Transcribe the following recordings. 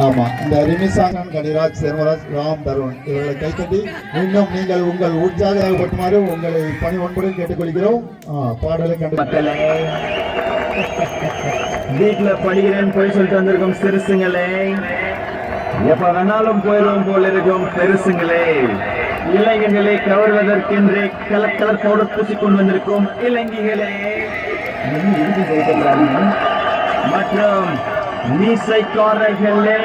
ஆமா இந்த ரிமிசாங்கன் கணிராஜ் செல்வராஜ் ராம் தருண் இவர்களை கைத்தட்டி மீண்டும் நீங்கள் உங்கள் உற்சாகப்படுத்துமாறு உங்களை பணி ஒன்புடன் கேட்டுக்கொள்கிறோம். ஆ, பாடலை கண்டு வீட்டுல படிக்கிறேன்னு போய் சொல்லிட்டு வந்திருக்கோம் சிறுசுங்களே. எப்ப வேணாலும் போயிடும் போல இருக்கும் பெருசுங்களே. இளைஞர்களை கவர்வதற்கென்றே கலர் கலர் பவுடர் பூசிக்கொண்டு வந்திருக்கும் இளைஞர்களே. மற்றும் மீசைக்காரர்களே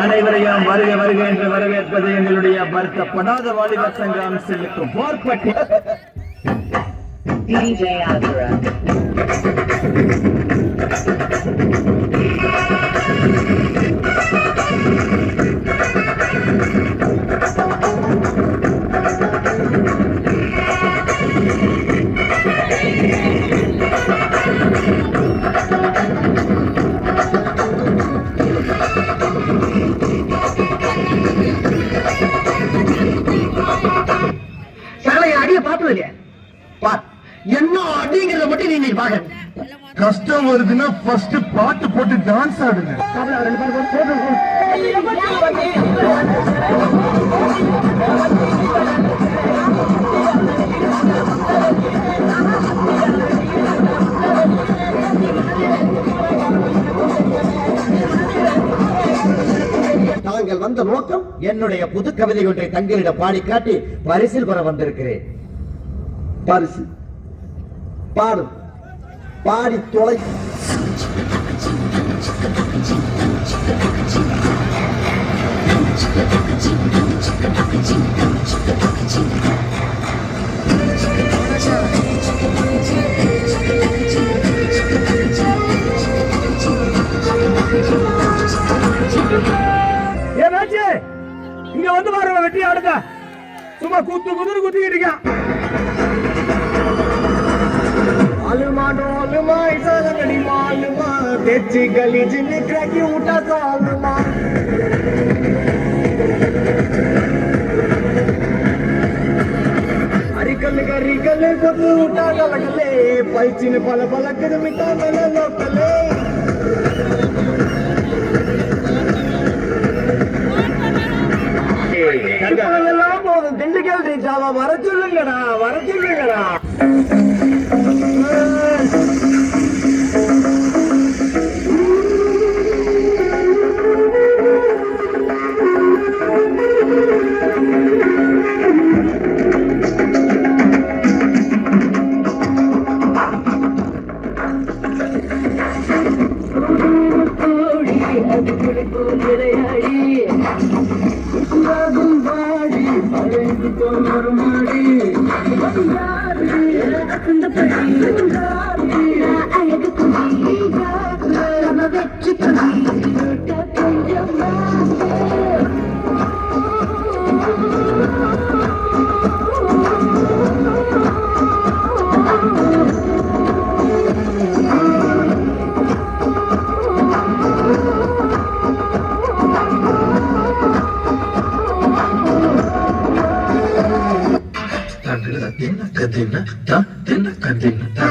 அனைவரையும் வருக வருக என்று வரவேற்பது எங்களுடைய வருத்தப்படாத வாலிபர் சங்கம் செல்லுக்கும் போர்ப்பட்டி DJ Adra. என்ன அடிங்கிறத மட்டும் நீ இன்னைக்கு பாக்க கஷ்டம் வருதுன்னா ஃபர்ஸ்ட் பாட்டு போட்டு டான்ஸ் ஆடுங்க. தாங்கள் வந்த நோக்கம் என்னுடைய புது கவிதை ஒன்றை தங்களிடம் பாடி காட்டி பரிசில் பெற வந்திருக்கிறேன். பரிசு. பாடு. பாடி தொலை. இங்க வந்து பாருங்க வெட்டி ஆடுங்க சும்மா குத்து குத்துன்னு குத்திக்கிட்டு இருக்கான் ಮಾಲುಮಾನೋ ಅಲುಮಾ ಇಸಾಲ ಕಡಿ ಮಾಲುಮಾ ತೆಚ್ಚಿ ಗಲೀಜಿನ ಕ್ರಕಿ ಊಟ ಸಾಲುಮಾ ಅರಿಕಲ್ಲು ಗರಿಕಲ್ಲು ಕೊಟ್ಟು ಊಟ ಕಲಕಲೆ ಪೈಚಿನ ಪಲ ಪಲಕದ ಮಿತ ಮನ ಲೋಕಲೆ போதும் திண்டுக்கல் ரீச்சாவா வர சொல்லுங்கடா வர சொல்லுங்கடா மறுமாடி cantina, ta, tina, cantina, ta.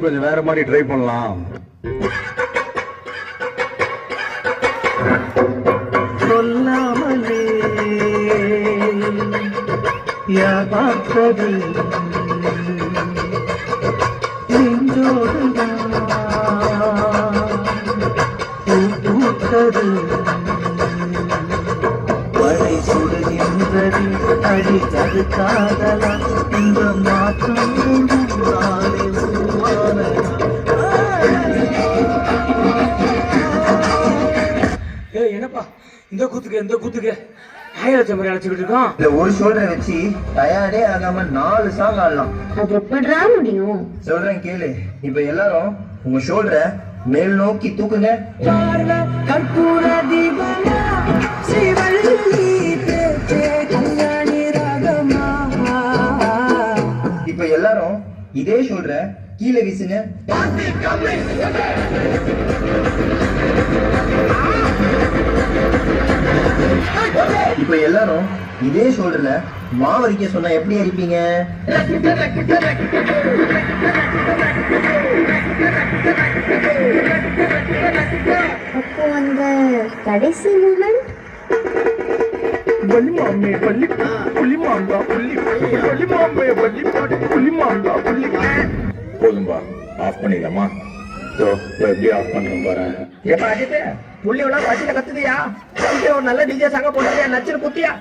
இன்னும் கொஞ்சம் வேற மாதிரி ட்ரை பண்ணலாம். சொல்லாமலே யார் பூத்தது மழை சுடுகின்றது அடித்தது காதலா இந்த மாற்றம் என்னப்பா? இந்த கூத்துக்கு இந்த கூத்துக்கு. ஆயிரத்தி மாதிரி அழைச்சிக்கிட்டு இருக்கோம். இந்த ஒரு ஷோல்டரை வச்சு டயர்டே ஆகாம நாலு சாங் ஆடலாம். அது எப்படிடா முடியும்? சொல்றேன் கேளு. இப்ப எல்லாரும் உங்க ஷோல்டரை மேல் நோக்கி தூக்குங்க. கற்பூர தீபமா சிவள்ளி பேச்சே கல்யாணி ராகமா இப்ப எல்லாரும் இதே ஷோல்டரை கீழே வீசுங்க. இப்ப எல்லாரும் இதே ஷோல்டர்ல மாவரிக்க சொன்னா எப்படி அடிப்பீங்க அப்போ அந்த கடைசி மூமெண்ட் வள்ளி புள்ளிமாங்கா புள்ளி வள்ளிமாமே வள்ளி புள்ளிமாங்கா புள்ளி போதும்பா ஆஃப் பண்ணிடலாமா? எப்படி ஆஃப் பண்ணுறோம் பாரு எப்ப அஜித் புள்ளி எல்லாம் பசியில கத்துதியா? ஒரு நல்ல டிஜே சாங்க குத்தியா?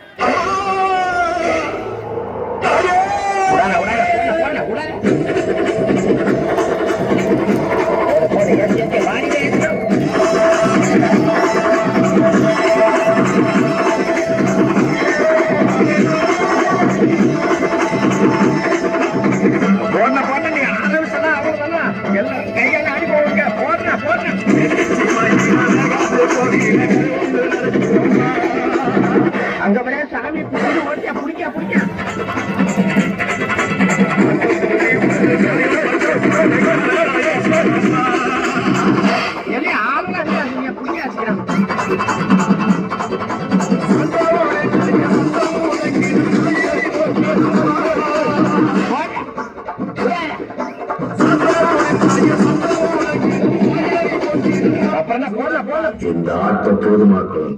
இந்த ஆற்ற போதுமாக்கும்.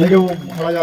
மிகவும் அழகாக